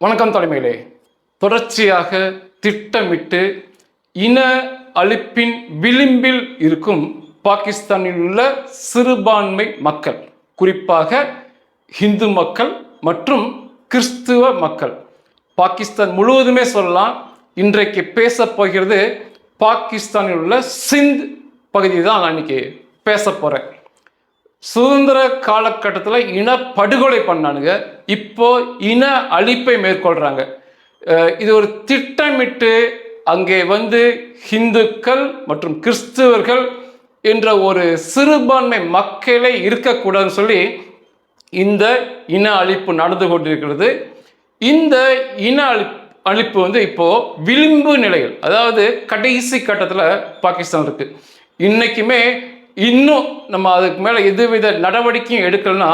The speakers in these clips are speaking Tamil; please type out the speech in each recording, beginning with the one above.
வணக்கம் தலைமையிலே. தொடர்ச்சியாக திட்டமிட்டு இன அழிப்பின் விளிம்பில் இருக்கும் பாகிஸ்தானில் உள்ள சிறுபான்மை மக்கள் குறிப்பாக இந்து மக்கள் மற்றும் கிறிஸ்துவ மக்கள். பாகிஸ்தான் முழுவதுமே சொல்லலாம் இன்றைக்கு பேச போகிறது பாகிஸ்தானில் உள்ள சிந்த் பகுதி தான் நான் இன்னைக்கு பேச போகிறேன் சுதந்திர காலகட்டத்தில் இன படுகொலை பண்ணானுங்க. இப்போ இன அழிப்பை மேற்கொள்கிறாங்க இது ஒரு திட்டமிட்டு அங்கே வந்து ஹிந்துக்கள் மற்றும் கிறிஸ்துவர்கள் என்ற ஒரு சிறுபான்மை மக்களே இருக்கக்கூடாதுன்னு சொல்லி இந்த இன அழிப்பு நடந்து கொண்டிருக்கிறது. இந்த இன அழிப் அழிப்பு வந்து இப்போ விளிம்பு நிலையில் அதாவது கடைசி கட்டத்தில் பாகிஸ்தான் இருக்கு. இன்னைக்குமே இன்னும் நம்ம அதுக்கு மேலே எதுவித நடவடிக்கையும் எடுக்கலன்னா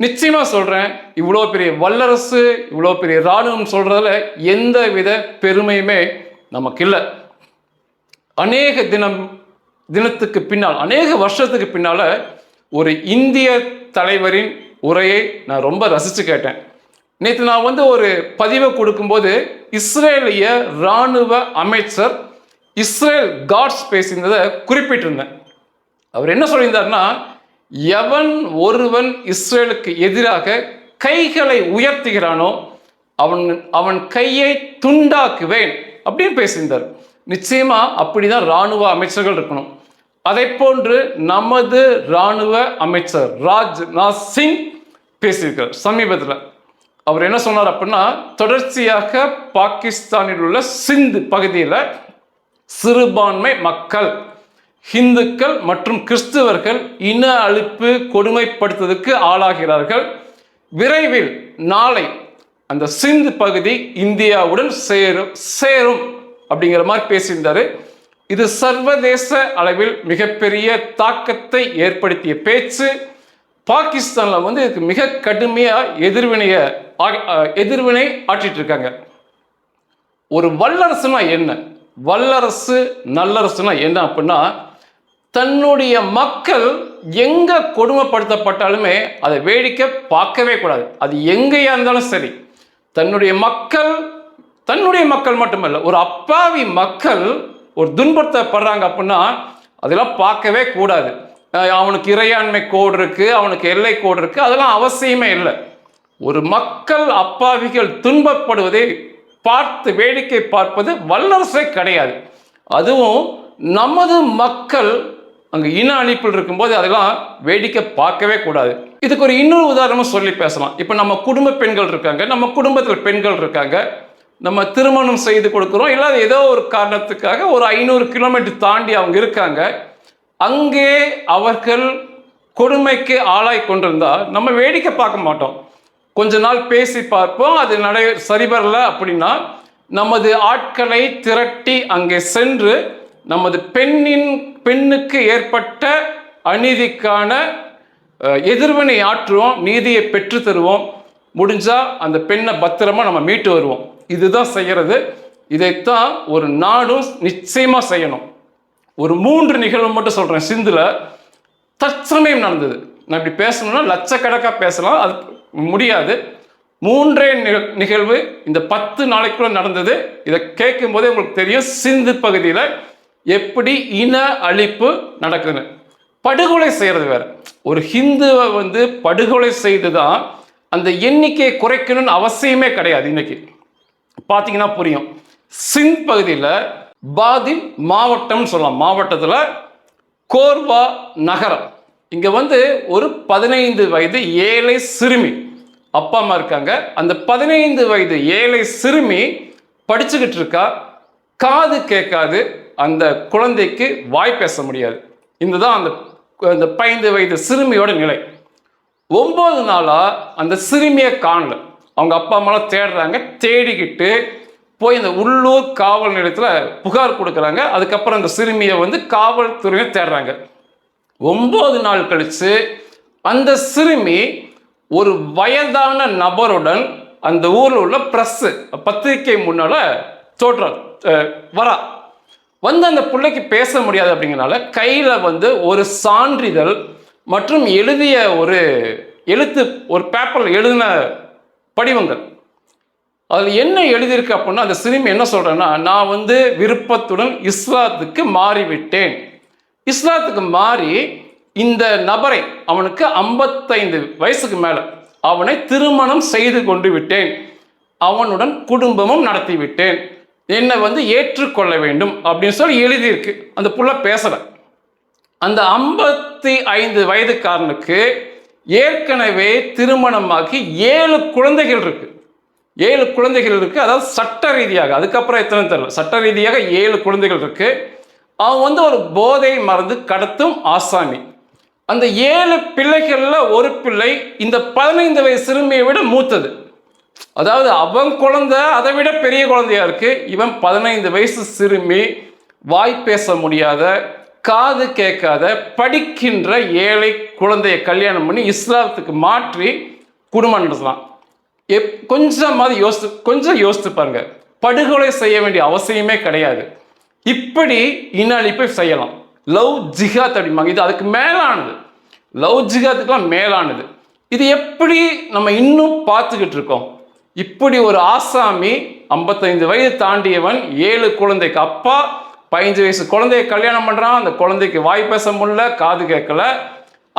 நிச்சயமாக சொல்கிறேன் இவ்வளோ பெரிய வல்லரசு இவ்வளோ பெரிய இராணுவம் சொல்கிறதுல எந்த வித பெருமையுமே நமக்கு இல்லை அநேக தினம் தினத்துக்கு பின்னால் அநேக வருஷத்துக்கு பின்னால் ஒரு இந்திய தலைவரின் உரையை நான் ரொம்ப ரசித்து கேட்டேன். நேற்று நான் வந்து ஒரு பதிவை கொடுக்கும்போது இஸ்ரேலிய இராணுவ அமைச்சர் இஸ்ரேல் காட்ஸ் பேசியிருந்ததை குறிப்பிட்டிருந்தேன். அவர் என்ன சொல்லியிருந்தார்னா எவன் ஒருவன் இஸ்ரேலுக்கு எதிராக கைகளை உயர்த்துகிறானோ அவன் அவன் கையை துண்டாக்குவேன் அப்படின்னு பேசியிருந்தார். நிச்சயமா அப்படிதான் இராணுவ அமைச்சர்கள் இருக்கணும். அதை போன்று நமது இராணுவ அமைச்சர் ராஜ்நாத் சிங் பேசியிருக்கார் சமீபத்தில். அவர் என்ன சொன்னார் அப்படின்னா தொடர்ச்சியாக பாகிஸ்தானில் உள்ள சிந்து பகுதியில் சிறுபான்மை மக்கள் ஹிந்துக்கள் மற்றும் கிறிஸ்துவர்கள் இன அழிப்பு கொடுமைப்படுத்துவதற்கு ஆளாகிறார்கள். விரைவில் நாளை அந்த சிந்து பகுதி இந்தியாவுடன் சேரும் சேரும் அப்படிங்கிற மாதிரி பேசியிருந்தாரு. இது சர்வதேச அளவில் மிகப்பெரிய தாக்கத்தை ஏற்படுத்திய பேச்சு. பாகிஸ்தானில் வந்து இதுக்கு மிக கடுமையாக எதிர்வினைய ஆ- எதிர்வினை ஆற்றிட்டு இருக்காங்க ஒரு வல்லரசுனா என்ன? வல்லரசு நல்லரசுனா என்ன அப்படின்னா தன்னுடைய மக்கள் எங்க கொடுமைப்படுத்தப்பட்டாலுமே அதை வேடிக்கை பார்க்கவே கூடாது. அது எங்கேயா இருந்தாலும் சரி. தன்னுடைய மக்கள் தன்னுடைய மக்கள் மட்டுமல்ல ஒரு அப்பாவி மக்கள் ஒரு துன்புறுத்தப்படுறாங்க அப்படின்னா அதெல்லாம் பார்க்கவே கூடாது. அவனுக்கு இறையாண்மை கோடு இருக்கு அவனுக்கு எல்லை கோடு இருக்கு அதெல்லாம் அவசியமே இல்லை. ஒரு மக்கள் அப்பாவிகள் துன்பப்படுவதை பார்த்து வேடிக்கை பார்ப்பது வல்லரசே கிடையாது. அதுவும் நமது மக்கள் அங்கே இன அழிப்பில் இருக்கும்போது அதெல்லாம் வேடிக்கை பார்க்கவே கூடாது. இதுக்கு ஒரு இன்னொரு உதாரணமும் சொல்லி பேசலாம். இப்போ நம்ம குடும்ப பெண்கள் இருக்காங்க நம்ம குடும்பத்தில் பெண்கள் இருக்காங்க நம்ம திருமணம் செய்து கொடுக்குறோம் இல்லாத ஏதோ ஒரு காரணத்துக்காக ஒரு ஐநூறு கிலோமீட்டர் தாண்டி அவங்க இருக்காங்க அங்கே அவர்கள் கொடுமைக்கு ஆளாய் கொண்டிருந்தால் நம்ம வேடிக்கை பார்க்க மாட்டோம். கொஞ்ச நாள் பேசி பார்ப்போம் அது நடை சரிபரல அப்படின்னா நமது ஆட்களை திரட்டி அங்கே சென்று நமது பெண்ணின் பெண்ணுக்கு ஏற்பட்ட அநீதிக்கான எதிர்வினை ஆற்றுவோம் நீதியை பெற்று தருவோம். முடிஞ்சால் அந்த பெண்ணை பத்திரமா நம்ம மீட்டு வருவோம். இதுதான் செய்கிறது இதைத்தான் ஒரு நாடும் நிச்சயமாக செய்யணும். ஒரு மூன்று நிகழ்வு மட்டும் சொல்கிறேன் சிந்துல தற்சமயம் நடந்தது. நான் இப்படி பேசணும்னா லட்சக்கணக்காக பேசலாம். அது முடியாது. மூன்றே நிகழ்வு. இந்த பத்து நாளைக்குள்ள நடந்தது. இதை கேட்கும் போதே உங்களுக்கு தெரியும். சிந்து பகுதியில் எப்படி இன அழிப்பு நடக்குதுன்னு. படுகொலை செய்யறது வேற. ஒரு ஹிந்துவை வந்து படுகொலை செய்து தான் அந்த எண்ணிக்கையை குறைக்கணும்னு அவசியமே கிடையாது இன்னைக்கு. பார்த்தீங்கன்னா புரியும். சிந்த் பகுதியில் பாதின் மாவட்டம்னு சொல்லலாம். மாவட்டத்தில் கோர்வா நகரம். இங்கே வந்து ஒரு பதினைந்து வயது ஏழை சிறுமி அப்பா அம்மா இருக்காங்க. அந்த பதினைந்து வயது ஏழை சிறுமி படிச்சுக்கிட்டு இருக்கா. காது கேட்காது. அந்த குழந்தைக்கு வாய் பேச முடியாது. இந்த தான் அந்த அந்த பைந்து வயது சிறுமியோட நிலை. ஒம்பது நாளாக அந்த சிறுமியை காணல. அவங்க அப்பா அம்மாலாம் தேடுறாங்க. தேடிக்கிட்டு போய் இந்த உள்ளூர் காவல் நிலையத்தில் புகார் கொடுக்குறாங்க. அதுக்கப்புறம் அந்த சிறுமியை வந்து காவல்துறையை தேடுறாங்க. ஒம்பது நாள் கழித்து அந்த சிறுமி ஒரு வயதான நபருடன் அந்த ஊரில் உள்ள ப்ரெஸ்ஸு பத்திரிகை முன்னால் தோற்றம் வரா. வந்து அந்த பிள்ளைக்கு பேச முடியாது அப்படிங்கிறனால கையில் வந்து ஒரு சான்றிதழ் மற்றும் எழுதிய ஒரு எழுத்து ஒரு பேப்பரில் எழுதின படிவங்கள். அதில் என்ன எழுதியிருக்கு அப்படின்னா அந்த சிறுமி என்ன சொல்கிறேன்னா நான் வந்து விருப்பத்துடன் இஸ்லாத்துக்கு மாறிவிட்டேன். இஸ்லாத்துக்கு மாறி இந்த நபரை அவனுக்கு ஐம்பத்தைந்து வயசுக்கு மேலே அவனை திருமணம் செய்து கொண்டு விட்டேன். அவனுடன் குடும்பமும் நடத்தி விட்டேன். என்னை வந்து ஏற்றுக்கொள்ள வேண்டும் அப்படின்னு சொல்லி எழுதியிருக்கு. அந்த புள்ள பேசலை. அந்த ஐம்பத்தி ஐந்து வயதுக்காரனுக்கு ஏற்கனவே திருமணமாகி ஏழு குழந்தைகள் இருக்கு. ஏழு குழந்தைகள் இருக்கு. அதாவது சட்ட ரீதியாக அதுக்கப்புறம் எத்தனை தெரியல. சட்ட ரீதியாக ஏழு குழந்தைகள் இருக்கு. அவன் வந்து ஒரு போதை மருந்து கடத்தும் ஆசாமி. அந்த ஏழு பிள்ளைகளில் ஒரு பிள்ளை இந்த பதினைந்து வயசு சிறுமியை விட மூத்தது. அதாவது அவன் குழந்தை அதை விட பெரிய குழந்தையா இருக்கு. இவன் பதினைந்து வயசு சிறுமி வாய் பேச முடியாத காது கேட்காத படிக்கின்ற ஏழை குழந்தையை கல்யாணம் பண்ணி இஸ்லாத்துக்கு மாற்றி குடும்பம் நடத்தலாம். எப் கொஞ்சமாவது யோசித்து கொஞ்சம் யோசித்து பாருங்க. படுகொலை செய்ய வேண்டிய அவசியமே கிடையாது. இப்படி இன செய்யலாம். லவ் ஜிஹாத் அப்படிம்பாங்க. இது அதுக்கு மேலானது. லவ் ஜிஹாத்துக்கெல்லாம் மேலானது. இது எப்படி நம்ம இன்னும் பார்த்துக்கிட்டு இருக்கோம்? இப்படி ஒரு ஆசாமி ஐம்பத்தைந்து வயது தாண்டியவன் ஏழு குழந்தைக்கு அப்பா பதினஞ்சு வயசு குழந்தைய கல்யாணம் பண்ணுறான் அந்த குழந்தைக்கு வாய் பேச முடியல காது கேட்கல.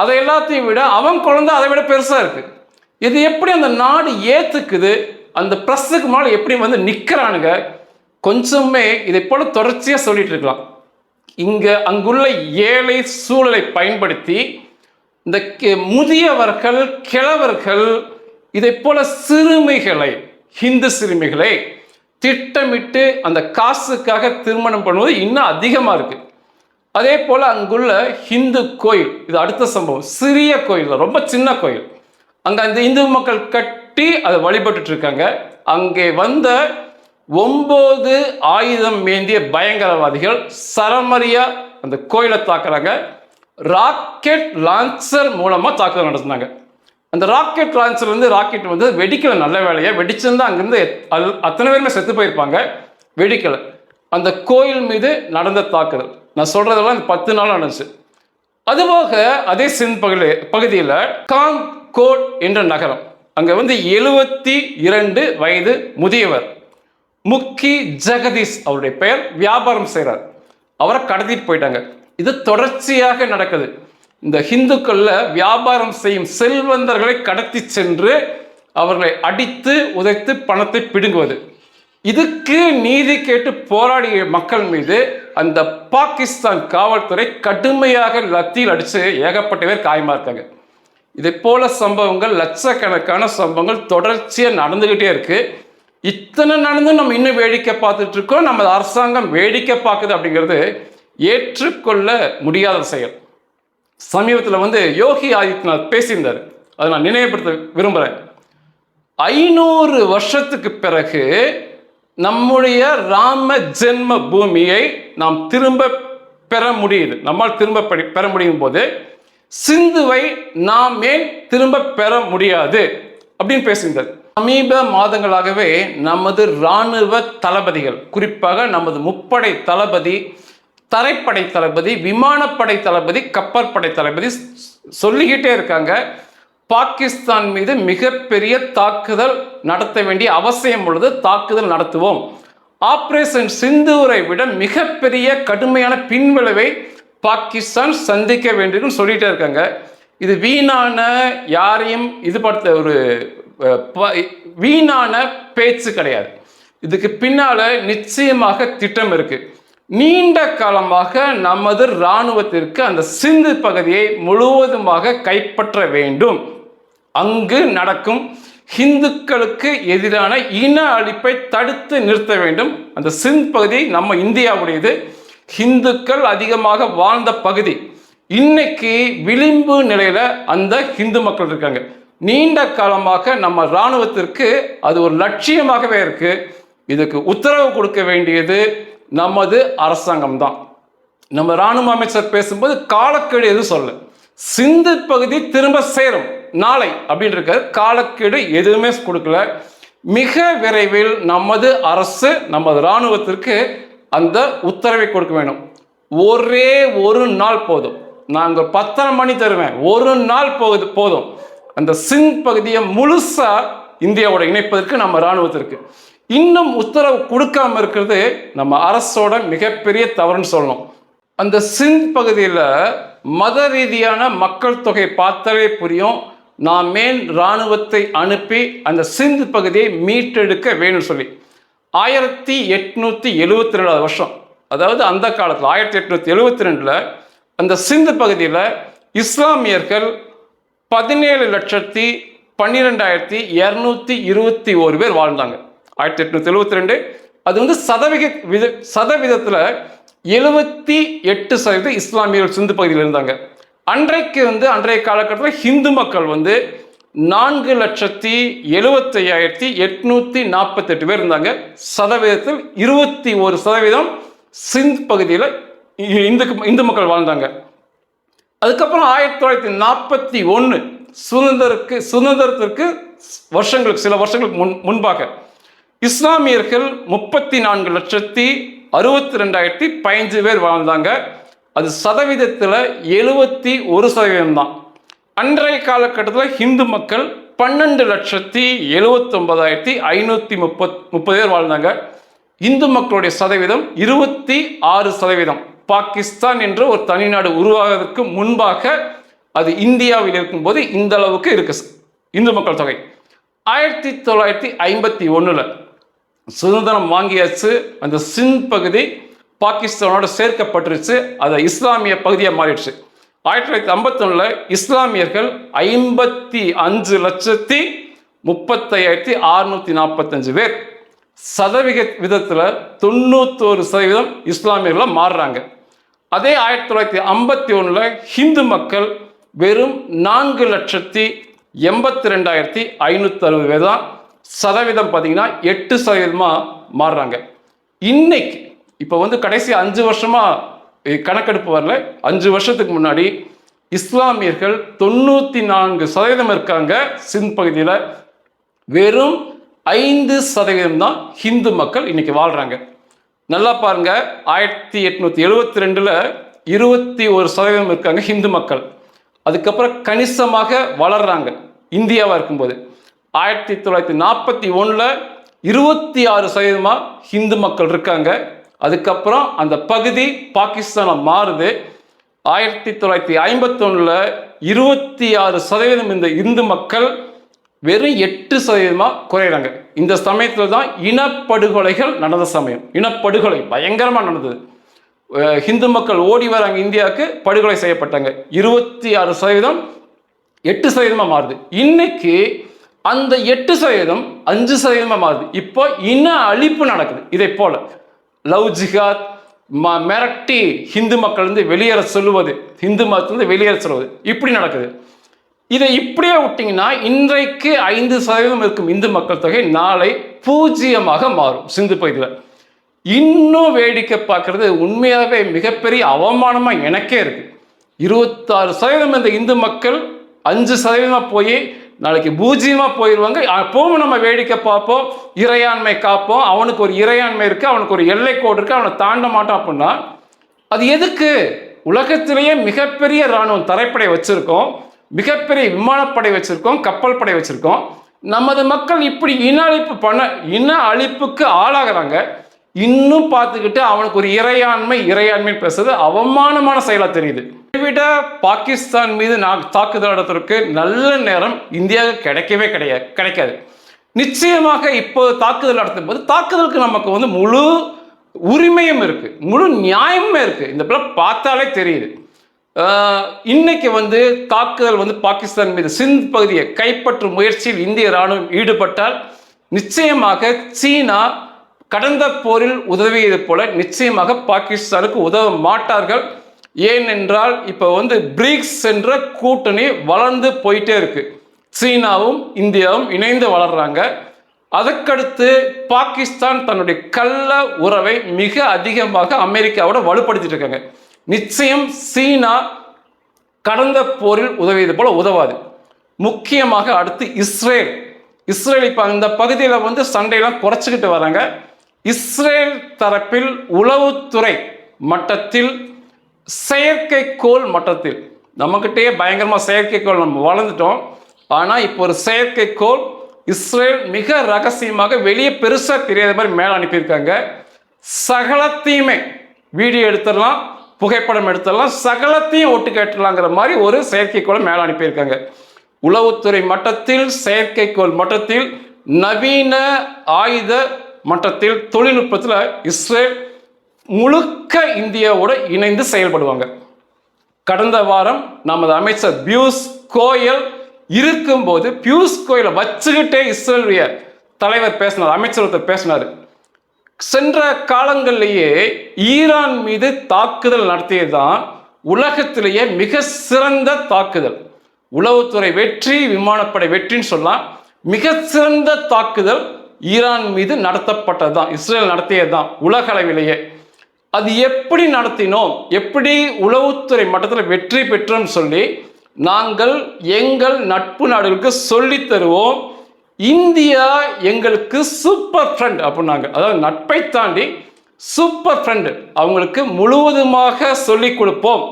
அதை எல்லாத்தையும் விட அவன் குழந்தை அதை விட பெருசாக இருக்குது இது எப்படி அந்த நாடு ஏற்றுக்குது அந்த ப்ரெஸ்ஸுக்கு மேலே எப்படி வந்து நிற்கிறானுங்க கொஞ்சமே இதை போல் தொடர்ச்சியாக சொல்லிட்டு இருக்கலாம். இங்கே அங்குள்ள ஏழை சூழலை பயன்படுத்தி இந்த முதியவர்கள் கிழவர்கள் இதை போல சிறுமிகளை ஹிந்து சிறுமிகளை திட்டமிட்டு அந்த காசுக்காக திருமணம் பண்ணுவது இன்னும் அதிகமாக இருக்கு. அதே போல் அங்குள்ள ஹிந்து கோயில் இது அடுத்த சம்பவம் சிறிய கோயில் தான், ரொம்ப சின்ன கோயில். அங்கே அந்த இந்து மக்கள் கட்டி அதை வழிபட்டுட்டு இருக்காங்க. அங்கே வந்த ஒன்பது ஆயுதம் மேந்திய பயங்கரவாதிகள் சரமரியா அந்த கோயிலை தாக்குறாங்க. ராக்கெட் லான்ச்சர் மூலமாக தாக்குதல் நடத்தினாங்க. அந்த ராக்கெட் லான்ச்சர் வந்து ராக்கெட் வந்து வெடிக்கல நல்ல வேலையை வெடிச்சிருந்தா அங்கிருந்து அல்- அத்தனை பேருமே செத்து போயிருப்பாங்க. வெடிக்கல. அந்த கோயில் மீது நடந்த தாக்குதல். நான் சொல்றதெல்லாம் இந்த பத்து நாள் நடந்துச்சு. அதுபோக அதே சிந்த் பகுதி பகுதியில் காங்கோட் என்ற நகரம். அங்கே வந்து எழுபத்தி இரண்டு வயது முதியவர். முக்கி ஜெகதீஷ் அவருடைய பெயர். வியாபாரம் செய்கிறார் அவரை கடத்திட்டு போயிட்டாங்க. இது தொடர்ச்சியாக நடக்குது. இந்த ஹிந்துக்களில் வியாபாரம் செய்யும் செல்வந்தர்களை கடத்தி சென்று அவர்களை அடித்து உதைத்து பணத்தை பிடுங்குவது. இதுக்கு நீதி கேட்டு போராடிய மக்கள் மீது அந்த பாகிஸ்தான் காவல்துறை கடுமையாக லத்தியில் அடித்து ஏகப்பட்ட பேர் காயமா இருக்காங்க. இதை போல சம்பவங்கள் லட்சக்கணக்கான சம்பவங்கள் தொடர்ச்சியாக நடந்துக்கிட்டே இருக்கு. இத்தனை நடந்து நம்ம இன்னும் வேடிக்கை பார்த்துட்டு இருக்கோம். நம்ம அரசாங்கம் வேடிக்கை பார்க்குது அப்படிங்கிறது ஏற்றுக்கொள்ள முடியாத செயல். சமீபத்தில் வந்து யோகி ஆதித்யநாத் பேசியிருந்தார். அதை நான் நினைவுபடுத்த விரும்புகிறேன் ஐநூறு வருஷத்துக்கு பிறகு நம்முடைய ராம ஜென்ம பூமியை நாம் திரும்ப பெற முடியுது. நம்மால் திரும்ப பெற முடியும் போது சிந்துவை நாம் ஏன் திரும்ப பெற முடியாது அப்படின்னு பேசியிருந்தார். சமீப மாதங்களாகவே நமது இராணுவ தளபதிகள் குறிப்பாக நமது முப்படை தளபதி தரைப்படை தளபதி விமானப்படை தளபதி கப்பற்படை தளபதி சொல்லிக்கிட்டே இருக்காங்க. பாகிஸ்தான் மீது மிகப்பெரிய தாக்குதல் நடத்த வேண்டிய அவசியம் உள்ளது. தாக்குதல் நடத்துவோம். ஆப்ரேஷன் சிந்தூரை விட மிகப்பெரிய கடுமையான பின்விளைவை பாகிஸ்தான் சந்திக்க வேண்டியதுன்னு சொல்லிட்டே இருக்காங்க. இது வீணான யாரையும் இதுபடுத்த ஒரு ப- வீணான பேச்சு கிடையாது. இதுக்கு பின்னால நிச்சயமாக திட்டம் இருக்குது நீண்ட காலமாக நமது இராணுவத்திற்கு அந்த சிந்து பகுதியை முழுவதுமாக கைப்பற்ற வேண்டும். அங்கு நடக்கும் ஹிந்துக்களுக்கு எதிரான இன அழிப்பை தடுத்து நிறுத்த வேண்டும். அந்த சிந்த் பகுதி நம்ம இந்தியாவுடையது. ஹிந்துக்கள் அதிகமாக வாழ்ந்த பகுதி. இன்னைக்கு விளிம்பு நிலையில அந்த ஹிந்து மக்கள் இருக்காங்க. நீண்ட காலமாக நம்ம இராணுவத்திற்கு அது ஒரு லட்சியமாகவே இருக்கு. இதுக்கு உத்தரவு கொடுக்க வேண்டியது நமது அரசாங்கம் தான் நம்ம இராணுவ அமைச்சர் பேசும்போது காலக்கெடு எதுவும் சொல்ல சிந்து பகுதி திரும்ப சேரும். நாளை அப்படின்னு இருக்காரு காலக்கெடு எதுவுமே கொடுக்கல. மிக விரைவில் நமது அரசு நமது இராணுவத்திற்கு அந்த உத்தரவை கொடுக்க வேண்டும். ஒரே ஒரு நாள் போதும். நாங்கள் பத்தரை மணி தருவேன். ஒரு நாள் போகுது போதும். அந்த சிந்த் பகுதியை முழுசா இந்தியாவோட இணைப்பதற்கு நம்ம இராணுவத்திற்கு. இன்னும் உத்தரவு கொடுக்காம இருக்கிறது நம்ம அரசோட மிகப்பெரிய தவறுன்னு சொல்லணும். அந்த சிந்த் பகுதியில் மத ரீதியான மக்கள் தொகை பார்த்தாலே புரியும். நான் மேல் இராணுவத்தை அனுப்பி அந்த சிந்த் பகுதியை மீட்டெடுக்க வேணும்னு சொல்லி. ஆயிரத்தி எட்நூற்றி எழுபத்தி ரெண்டாவது வருஷம் அதாவது அந்த காலத்தில் ஆயிரத்தி எட்நூற்றி எழுவத்தி ரெண்டில் அந்த சிந்து பகுதியில் இஸ்லாமியர்கள் பதினேழு லட்சத்தி பன்னிரெண்டாயிரத்தி இரநூத்தி இருபத்தி ஒரு பேர் வாழ்ந்தாங்க. ஆயிரத்தி எட்நூத்தி எழுபத்தி ரெண்டு. அது வந்து சதவிக வித சதவீதத்தில் எழுபத்தி எட்டு சதவீதம் இஸ்லாமியர்கள் சிந்து பகுதியில் இருந்தாங்க. அன்றைக்கு வந்து அன்றைய காலகட்டத்தில் ஹிந்து மக்கள் வந்து நான்கு லட்சத்தி எழுபத்தையாயிரத்தி எட்நூத்தி நாற்பத்தெட்டு பேர் இருந்தாங்க. சதவீதத்தில் இருபத்தி ஒரு சதவீதம் சிந்த் பகுதியில் இந்து இந்து மக்கள் வாழ்ந்தாங்க. அதுக்கப்புறம் ஆயிரத்தி தொள்ளாயிரத்தி நாற்பத்தி ஒன்று சுதந்திரக்கு சுதந்திரத்திற்கு வருஷங்களுக்கு சில வருஷங்களுக்கு முன் முன்பாக இஸ்லாமியர்கள் முப்பத்தி நான்கு லட்சத்தி அறுபத்தி ரெண்டாயிரத்தி பதினஞ்சு பேர் வாழ்ந்தாங்க. அது சதவீதத்தில் எழுபத்தி ஒரு சதவீதம் தான். அன்றைய காலகட்டத்தில் ஹிந்து மக்கள் பன்னெண்டு லட்சத்தி எழுபத்தொன்பதாயிரத்தி ஐநூற்றி முப்பத் முப்பது பேர் வாழ்ந்தாங்க. இந்து மக்களுடைய சதவீதம் இருபத்தி ஆறு சதவீதம். பாகிஸ்தான் என்ற ஒரு தனிநாடு உருவாகிறதுக்கு முன்பாக அது இந்தியாவில் இருக்கும்போது இந்த அளவுக்கு இருக்கு. இந்து மக்கள் தொகை. ஆயிரத்தி தொள்ளாயிரத்தி ஐம்பத்தி ஒன்றில் சுதந்திரம் வாங்கியாச்சு. அந்த சிந்த் பகுதி பாகிஸ்தானோட சேர்க்கப்பட்டுருச்சு. அதை இஸ்லாமிய பகுதியாக மாறிடுச்சு. ஆயிரத்தி தொள்ளாயிரத்தி ஐம்பத்தொன்னில் இஸ்லாமியர்கள் ஐம்பத்தி அஞ்சு லட்சத்தி முப்பத்தையாயிரத்தி அறுநூத்தி நாற்பத்தஞ்சு பேர். சதவிக விதத்தில் தொண்ணூத்தோரு சதவீதம் இஸ்லாமியர்களாக மாறுறாங்க. அதே ஆயிரத்தி தொள்ளாயிரத்தி ஐம்பத்தி ஒன்றில் ஹிந்து மக்கள் வெறும் நான்கு லட்சத்தி எண்பத்தி ரெண்டாயிரத்தி ஐநூற்றி அறுபது பேர் தான் சதவீதம் பார்த்தீங்கன்னா எட்டு சதவீதமாக மாறுறாங்க. இன்னைக்கு இப்போ வந்து கடைசி அஞ்சு வருஷமாக கணக்கெடுப்பு வரல. அஞ்சு வருஷத்துக்கு முன்னாடி இஸ்லாமியர்கள் தொண்ணூற்றி நான்கு சதவீதம் இருக்காங்க சிந்த் பகுதியில். வெறும் ஐந்து சதவீதம் தான் ஹிந்து மக்கள் இன்னைக்கு வாழ்கிறாங்க நல்லா பாருங்க ஆயிரத்தி எட்நூற்றி எழுபத்தி ரெண்டில் இருபத்தி ஒரு சதவீதம் இருக்காங்க ஹிந்து மக்கள். அதுக்கப்புறம் கணிசமாக வளர்கிறாங்க இந்தியாவாக இருக்கும்போது. ஆயிரத்தி தொள்ளாயிரத்தி நாற்பத்தி ஒன்றில் இருபத்தி ஆறு சதவீதமாக ஹிந்து மக்கள் இருக்காங்க. அதுக்கப்புறம் அந்த பகுதி பாகிஸ்தானை மாறுது. ஆயிரத்தி தொள்ளாயிரத்தி ஐம்பத்தொன்னில் இருபத்தி ஆறு சதவீதம் இந்த இந்து மக்கள் வெறும் எட்டு சதவீதமாக குறையிறாங்க. இந்த சமயத்தில் தான் இனப்படுகொலைகள் நடந்த சமயம். இனப்படுகொலை பயங்கரமாக நடந்தது. ஹிந்து மக்கள் ஓடி வராங்க இந்தியாவுக்கு படுகொலை செய்யப்பட்டாங்க. இருபத்தி ஆறு சதவீதம் எட்டு சதவீதமாக மாறுது. இன்னைக்கு அந்த எட்டு சதவீதம் அஞ்சு சதவீதமாக மாறுது. இப்போ இன அழிப்பு நடக்குது. இதை போல லவ் ஜிஹாத் ம மிரட்டி ஹிந்து மக்கள் வந்து வெளியேற சொல்லுவது ஹிந்து மதத்திலிருந்து வெளியேற சொல்லுவது இப்படி நடக்குது. இதை இப்படியே விட்டிங்கன்னா இன்றைக்கு ஐந்து சதவீதம் இருக்கும் இந்து மக்கள் தொகை நாளை பூஜ்ஜியமாக மாறும் சிந்து பகுதியில். இன்னும் வேடிக்கை பார்க்கறது உண்மையாகவே மிகப்பெரிய அவமானமாக எனக்கே இருக்கு. இருபத்தாறு சதவீதம் இந்த இந்து மக்கள் அஞ்சு சதவீதமாக போய் நாளைக்கு பூஜ்ஜியமா போயிடுவாங்க அப்பவும் நம்ம வேடிக்கை பார்ப்போம். இறையாண்மை காப்போம். அவனுக்கு ஒரு இறையாண்மை இருக்கு அவனுக்கு ஒரு எல்லை கோடு இருக்கு அவனை தாண்ட மாட்டான் அப்படின்னா அது எதுக்கு? உலகத்திலேயே மிகப்பெரிய இராணுவம் தரைப்படை வச்சிருக்கோம். மிகப்பெரிய விமானப்படை வச்சிருக்கோம் கப்பல் படை வச்சிருக்கோம். நமது மக்கள் இப்படி இன அழிப்பு பண்ண இன அழிப்புக்கு ஆளாகிறாங்க. இன்னும் பார்த்துக்கிட்டு அவனுக்கு ஒரு இறையாண்மை இறையாண்மை பேசுறது அவமானமான செயலாக தெரியுது. இதை விட பாகிஸ்தான் மீது நான் தாக்குதல் நடத்துறதுக்கு நல்ல நேரம் இந்தியாவுக்கு கிடைக்கவே கிடையாது கிடைக்காது. நிச்சயமாக இப்போ தாக்குதல் நடத்தும் போது தாக்குதலுக்கு நமக்கு வந்து முழு உரிமையும் இருக்கு முழு நியாயமுமே இருக்கு. இந்த பிள்ளை பார்த்தாலே தெரியுது. இன்னைக்கு வந்து தாக்குதல் வந்து பாகிஸ்தான் மீது சிந்த் பகுதியை கைப்பற்றும் முயற்சியில் இந்திய ராணுவம் ஈடுபட்டால் நிச்சயமாக சீனா கடந்த போரில் உதவியது போல நிச்சயமாக பாகிஸ்தானுக்கு உதவ மாட்டார்கள். ஏனென்றால் இப்போ வந்து பிரிக்ஸ் என்ற கூட்டணி வளர்ந்து போயிட்டே இருக்கு. சீனாவும் இந்தியாவும் இணைந்து வளர்றாங்க. அதற்கடுத்து பாகிஸ்தான் தன்னுடைய கள்ள உறவை மிக அதிகமாக அமெரிக்காவோட வலுப்படுத்திட்டு இருக்காங்க. நிச்சயம் சீனா கடந்த போரில் உதவியது போல உதவாது. முக்கியமாக அடுத்து இஸ்ரேல். இஸ்ரேல் இப்போ அந்த பகுதியில் வந்து சண்டையெல்லாம் குறைச்சிக்கிட்டு வராங்க. இஸ்ரேல் தரப்பில் உளவுத்துறை மட்டத்தில் செயற்கைக்கோள் மட்டத்தில். நம்மக்கிட்டே பயங்கரமாக செயற்கைக்கோள் நம்ம வளர்ந்துட்டோம். ஆனால் இப்போ ஒரு செயற்கைக்கோள் இஸ்ரேல் மிக ரகசியமாக வெளியே பெருசாக தெரியாத மாதிரி மேலே அனுப்பியிருக்காங்க. சகலத்தையுமே வீடியோ எடுத்துடலாம் புகைப்படம் எடுத்துடலாம் சகலத்தையும் ஒட்டு கேட்டுடலாங்கிற மாதிரி ஒரு செயற்கைக்கோளை மேலே அனுப்பியிருக்காங்க. உளவுத்துறை மட்டத்தில் செயற்கைக்கோள் மட்டத்தில் நவீன ஆயுத மட்டத்தில் தொழில்நுட்பத்தில் இஸ்ரேல் முழுக்க இந்தியாவோடு இணைந்து செயல்படுவாங்க. கடந்த வாரம் நமது அமைச்சர் பியூஸ் கோயல் இருக்கும்போது பியூஸ் கோயலை வச்சுக்கிட்டே இஸ்ரேலுடைய தலைவர் பேசினார் அமைச்சர் ஒருத்தர் பேசினார். சென்ற காலங்களிலேயே ஈரான் மீது தாக்குதல் நடத்தியதுதான் உலகத்திலேயே மிக சிறந்த தாக்குதல். உளவுத்துறை வெற்றி விமானப்படை வெற்றின்னு சொல்லலாம். மிக சிறந்த தாக்குதல் ஈரான் மீது நடத்தப்பட்டது தான் இஸ்ரேல் நடத்தியது தான் உலக அளவிலேயே அது எப்படி நடத்தினோம்? எப்படி உளவுத்துறை மட்டத்தில் வெற்றி பெற்றோம் சொல்லி நாங்கள் எங்கள் நட்பு நாடுகளுக்கு சொல்லித் தருவோம். இந்தியா எங்களுக்கு சூப்பர் ஃப்ரெண்ட் அப்படின்னாங்க அதாவது நட்பை தாண்டி சூப்பர் ஃப்ரெண்டு அவங்களுக்கு முழுவதுமாக சொல்லிக் கொடுப்போம்.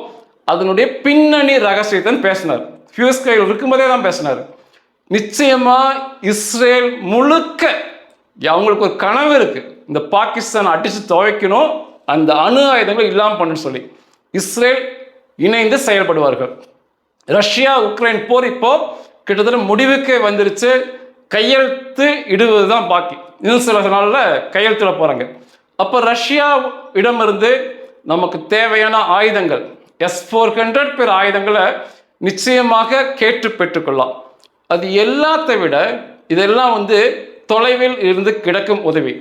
அதனுடைய பின்னணி ரகசியத்தை பேசினார். ஃபியூஸ் கையில் இருக்கும்போதே தான் பேசினார். நிச்சயமாக இஸ்ரேல் முழுக்க அவங்களுக்கு ஒரு கனவு இருக்கு. இந்த பாகிஸ்தான் அடிச்சு துவைக்கணும் அந்த அணு ஆயுதங்கள் இல்லாமல் பண்ணணும்னு சொல்லி. இஸ்ரேல் இணைந்து செயல்படுவார்கள். ரஷ்யா உக்ரைன் போர் இப்போ கிட்டத்தட்ட முடிவுக்கே வந்துருச்சு. கையெழுத்து இடுவது தான் பாக்கி. இன்னும் சில நாளில் கையெழுத்திட போகிறாங்க அப்போ ரஷ்யா இடமிருந்து நமக்கு தேவையான ஆயுதங்கள் எஸ் ஃபோர் ஹண்ட்ரட் பேர் ஆயுதங்களை நிச்சயமாக கேட்டு பெற்றுக்கொள்ளலாம் அது எல்லாத்தை விட இதெல்லாம் வந்து தொலைவில் இருந்து கிடக்கும் உதவி.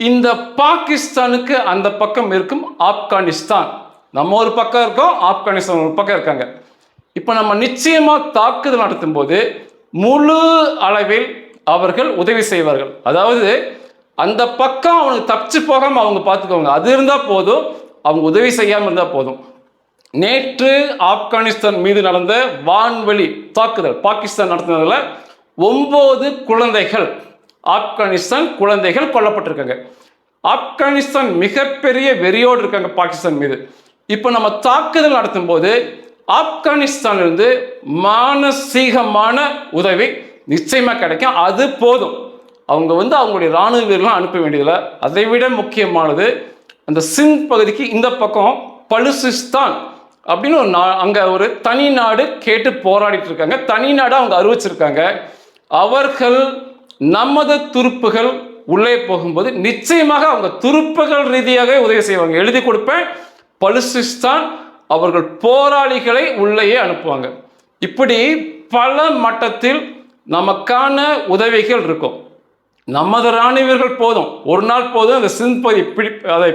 இந்த பாகிஸ்தானுக்கு அந்த பக்கம் இருக்கும் ஆப்கானிஸ்தான். நம்ம ஒரு பக்கம் இருக்கோம் ஆப்கானிஸ்தான் ஒரு பக்கம் இருக்காங்க. இப்போ நம்ம நிச்சயமாக தாக்குதல் நடத்தும் போது முழு அளவில் அவர்கள் உதவி செய்வார்கள். அதாவது அந்த பக்கம் அவனுக்கு தப்பிச்சு போகாமல் அவங்க பார்த்துக்கோங்க அது இருந்தால் போதும் அவங்க உதவி செய்யாமல் இருந்தால் போதும். நேற்று ஆப்கானிஸ்தான் மீது நடந்த வான்வெளி தாக்குதல் பாகிஸ்தான் நடத்தினதில் ஒன்பது குழந்தைகள் ஆப்கானிஸ்தான் குழந்தைகள் கொல்லப்பட்டிருக்காங்க. ஆப்கானிஸ்தான் மிகப்பெரிய வெறியோடு இருக்காங்க பாகிஸ்தான் மீது. இப்போ நம்ம தாக்குதல் நடத்தும் போது ஆப்கானிஸ்தானிலிருந்து மானசீகமான உதவி நிச்சயமாக கிடைக்கும். அது போதும். அவங்க வந்து அவங்களுடைய ராணுவ வீரர்லாம் அனுப்ப வேண்டியதில்லை. அதை விட முக்கியமானது அந்த சிந்த் பகுதிக்கு இந்த பக்கம் பலுசிஸ்தான் அப்படின்னு ஒரு நா அங்கே ஒரு தனி நாடு கேட்டு போராடிட்டு இருக்காங்க. தனி நாடாக அவங்க அறிவிச்சிருக்காங்க. அவர்கள் நமது துருப்புகள் உள்ளே போகும்போது நிச்சயமாக அவங்க துருப்புகள் ரீதியாக உதவி செய்வாங்க. எழுதி கொடுப்பேன். பலுசிஸ்தான் அவர்கள் போராளிகளை உள்ளேயே அனுப்புவாங்க. இப்படி பல மட்டத்தில் நமக்கான உதவிகள் இருக்கும். நமது இராணுவர்கள் போதும். ஒரு நாள் போதும் அந்த சிந்த் பகுதி பிடி அதை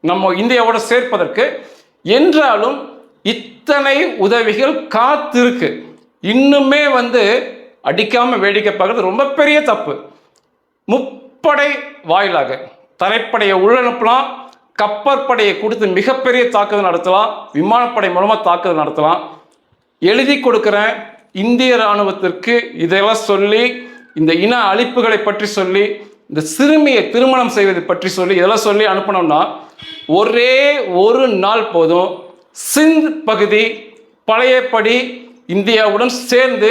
நம்ம இந்தியாவோட சேர்ப்பதற்கு. என்றாலும் இத்தனை உதவிகள் காத்திருக்கு. இன்னுமே வந்து அடிக்காம வேடிக்கை பார்க்கறது ரொம்ப பெரிய தப்பு. முப்படை வாயிலாக தரைப்படையை உள்ளனுப்பலாம் கப்பற்படையை கொடுத்து மிகப்பெரிய தாக்குதல் நடத்தலாம் விமானப்படை மூலமாக தாக்குதல் நடத்தலாம். எழுதி கொடுக்குற இந்திய இராணுவத்திற்கு இதெல்லாம் சொல்லி இந்த இன அழிப்புகளை பற்றி சொல்லி இந்த சிறுமியை திருமணம் செய்வதை பற்றி சொல்லி இதெல்லாம் சொல்லி அனுப்பினோம்னா ஒரே ஒரு நாள் போதும் சிந்த் பகுதி பழையபடி இந்தியாவுடன் சேர்ந்து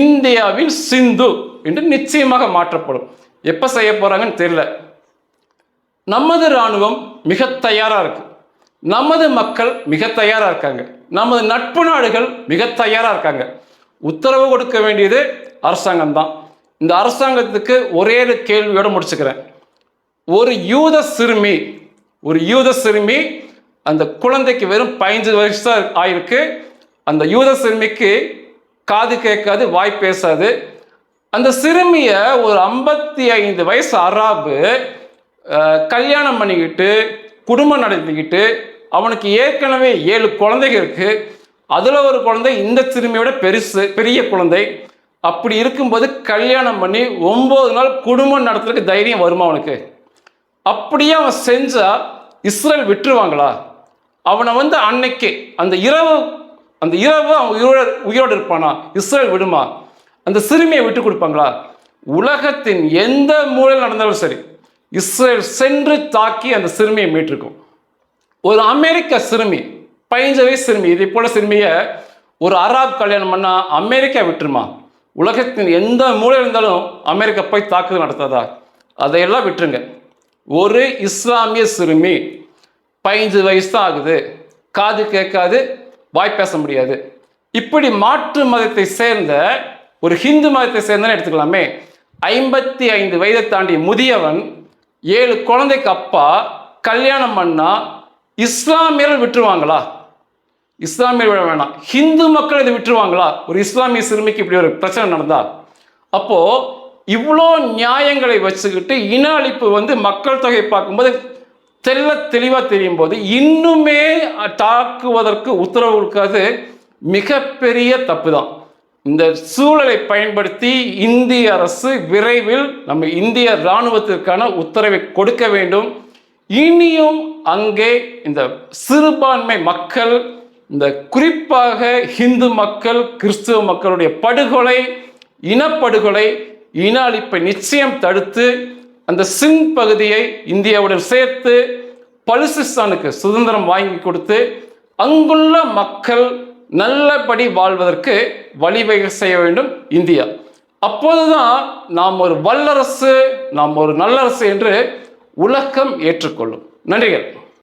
இந்தியாவின் சிந்து என்று நிச்சயமாக மாற்றப்படும். எப்போ செய்ய போகிறாங்கன்னு தெரியல. நமது இராணுவம் மிக தயாராக இருக்கு. நமது மக்கள் மிக தயாராக இருக்காங்க. நமது நட்பு நாடுகள் மிக தயாராக இருக்காங்க. உத்தரவு கொடுக்க வேண்டியது அரசாங்கம் தான். இந்த அரசாங்கத்துக்கு ஒரே ஒரு கேள்வியோடு முடிச்சுக்கிறேன். ஒரு யூத சிறுமி ஒரு யூத சிறுமி அந்த குழந்தைக்கு வெறும் பதினஞ்சு வயசு தான் ஆயிருக்கு. அந்த யூத சிறுமிக்கு காது கேட்காது வாய் பேசாது. அந்த சிறுமியை ஒரு ஐம்பத்தி ஐந்து வயசு அராபு கல்யாணம் பண்ணிக்கிட்டு குடும்பம் நடத்திக்கிட்டு அவனுக்கு ஏற்கனவே ஏழு குழந்தைங்க இருக்கு. அதில் ஒரு குழந்தை இந்த சிறுமியோட பெருசு பெரிய குழந்தை. அப்படி இருக்கும்போது கல்யாணம் பண்ணி ஒம்பது நாள் குடும்பம் நடத்துறதுக்கு தைரியம் வருமா அவனுக்கு? அப்படியே அவன் செஞ்சா இஸ்ரேல் விட்டுருவாங்களா? அவனை வந்து அன்னைக்கு அந்த இரவு அந்த இரவு அவன் உயிரோடு உயிரோடு இருப்பானா? இஸ்ரேல் விடுமா? அந்த சிறுமியை விட்டு கொடுப்பாங்களா? உலகத்தின் எந்த மூலையில் நடந்தாலும் சரி இஸ்ரேல் சென்று தாக்கி அந்த சிறுமியை மீட்டிருக்கும். ஒரு அமெரிக்க சிறுமி பதினஞ்சு வயசு சிறுமி இதே போல சிறுமியை ஒரு அராப் கல்யாணம் பண்ணால் அமெரிக்கா விட்டுருமா? உலகத்தின் எந்த மூலையில் இருந்தாலும் அமெரிக்கா போய் தாக்குதல் நடத்தாதா? அதையெல்லாம் விட்டுருங்க. ஒரு இஸ்லாமிய சிறுமி பதினஞ்சு வயசு தான் ஆகுது. காது கேட்காது வாய் பேச முடியாது. இப்படி மாற்று மதத்தை சேர்ந்த ஒரு ஹிந்து மதத்தை சேர்ந்தன்னு எடுத்துக்கலாமே. ஐம்பத்தி ஐந்து வயதை தாண்டிய முதியவன் ஏழு குழந்தைக்கு அப்பா கல்யாணம் பண்ணா இஸ்லாமியர்கள் விட்டுருவாங்களா? இஸ்லாமியர் விட வேணாம். ஹிந்து மக்கள் இதை விட்டுருவாங்களா? ஒரு இஸ்லாமிய சிறுமிக்கு இப்படி ஒரு பிரச்சனை நடந்தா? அப்போ இவ்வளோ நியாயங்களை வச்சுக்கிட்டு இன அழிப்பு வந்து மக்கள் தொகை பார்க்கும்போது தெல்ல தெளிவாக தெரியும் போது இன்னுமே தாக்குவதற்கு உத்தரவு கொடுக்காது மிகப்பெரிய தப்பு தான் இந்த சூழலை பயன்படுத்தி இந்திய அரசு விரைவில் நம்ம இந்திய இராணுவத்திற்கான உத்தரவை கொடுக்க வேண்டும். இனியும் அங்கே இந்த சிறுபான்மை மக்கள் இந்த குறிப்பாக இந்து மக்கள் கிறிஸ்துவ மக்களுடைய படுகொலை இனப்படுகொலை இன அழிப்பை நிச்சயம் தடுத்து அந்த சிந்த் பகுதியை இந்தியாவுடன் சேர்த்து பலுசிஸ்தானுக்கு சுதந்திரம் வாங்கி கொடுத்து அங்குள்ள மக்கள் நல்லபடி வாழ்வதற்கு வழிவகை செய்ய வேண்டும் இந்தியா. அப்போதுதான் நாம் ஒரு வல்லரசு நாம் ஒரு நல்லரசு என்று உலகம் ஏற்றுக்கொள்ளும். நன்றிகள்.